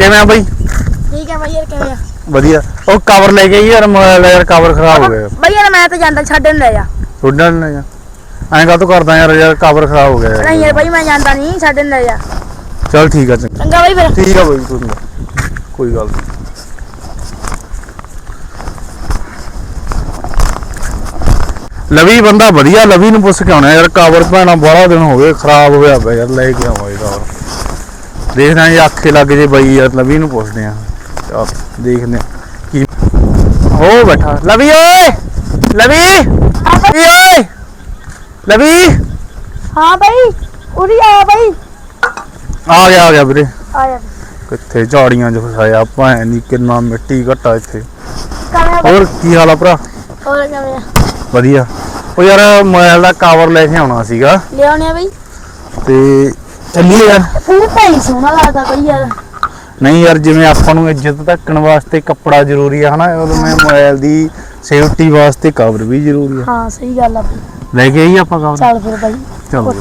ਕਿਵੇਂ ਆ ਬਾਈ? ਠੀਕ ਹੈ ਬਾਈ ਯਾਰ ਕਿਵੇਂ ਆ? ਵਧੀਆ। ਉਹ ਕਵਰ ਲੈ ਕੇ ਆਈ ਯਾਰ ਮੋਬਾਈਲ ਯਾਰ ਕਵਰ ਖਰਾਬ ਹੋ ਗਿਆ। ਬਾਈ ਯਾਰ ਮੈਂ ਤਾਂ ਜਾਂਦਾ ਛੱਡਣ ਲੈ ਜਾ। ਛੋਡਣ ਨੇ ਐਂ ਕਾ ਤੂੰ ਕਰਦਾ ਯਾਰ ਯਾਰ ਕਵਰ ਖਰਾਬ ਹੋ ਗਿਆ ਯਾਰ। ਨਹੀਂ ਯਾਰ ਬਾਈ ਮੈਂ ਜਾਂਦਾ ਨਹੀਂ ਛੱਡਣ ਲੈ ਜਾ। ਚੱਲ ਠੀਕ ਆ ਚੰਗਾ। ਚੰਗਾ ਬਾਈ ਫਿਰ। ਠੀਕ ਆ ਬਾਈ ਕੋਈ। ਕੋਈ ਗੱਲ ਨੀ ਲਵੀ ਬੰਦਾ ਵਧੀਆ ਲਵੀ ਨੂੰ ਪੁੱਛ ਕੇ ਆਉਣਾ ਯਾਰ ਕਵਰ ਪੈਣਾ ਬੜਾ ਦਿਨ ਹੋ ਗਏ ਖਰਾਬ ਹੋਇਆ ਪਿਆ ਯਾਰ ਲੈ ਕੇ ਆਵਾਂ ਇਹ ਕਵਰ ਦੇਖਦੇ ਆਂ ਜੇ ਅੱਖੇ ਲੱਗ ਜੇ ਬਾਈ ਯਾਰ ਲਵੀ ਨੂੰ ਪੁੱਛਦੇ ਆਂ ਚੱਲ ਦੇਖਦੇ ਆਂ ਕੀ ਹੋ ਬੈਠਾ। ਲਵੀ ਓਏ! ਲਵੀ! ਲਵੀ ਓਏ! ਲਵੀ! ਹਾਂ ਬਾਈ ਉਰੀ ਆ ਬਾਈ। ਆ ਗਿਆ ਆ ਗਿਆ ਵੀਰੇ। ਆ ਜਾ ਕਿੱਥੇ ਝਾੜੀਆਂ 'ਚ ਫਸਾਇਆ ਭੈਣ ਦੀ ਕਿੰਨਾ ਮਿੱਟੀ ਘਟਾ ਇੱਥੇ। ਹੋਰ ਕੀ ਹਾਲ ਆ ਭਰਾ? ਹੋਰ ਕਿਵੇਂ ਆ? ਵਧੀਆ। ਉਹ ਯਾਰ ਮੋਬਾਈਲ ਦਾ ਕਵਰ ਲੈ ਕੇ ਆਉਣਾ ਸੀਗਾ। ਲਿਆਉਣੇ ਆ ਬਾਈ। ਤੇ ਚੱਲੀਏ ਯਾਰ। ਫੂਲ ਤਾਂ ਹੀ ਸੋਹਣਾ ਲੱਗਦਾ ਬਾਈ ਯਾਰ। ਨਹੀਂ ਯਾਰ ਜਿਵੇਂ ਆਪਾਂ ਨੂੰ ਇੱਜ਼ਤ ਢੱਕਣ ਵਾਸਤੇ ਕੱਪੜਾ ਜ਼ਰੂਰੀ ਆ ਹਨਾ? ਉਦੋਂ ਮੈਂ ਮੋਬਾਈਲ ਦੀ ਸੇਫਟੀ ਵਾਸਤੇ ਕਵਰ ਵੀ ਜ਼ਰੂਰੀ ਆ। ਹਾਂ ਸਹੀ ਗੱਲ ਆ ਬਾਈ। ਲੈ ਕੇ ਆਈ ਆਪਾਂ ਕਵਰ ਚੱਲ ਫਿਰ ਬਾਈ। ਚਲੋ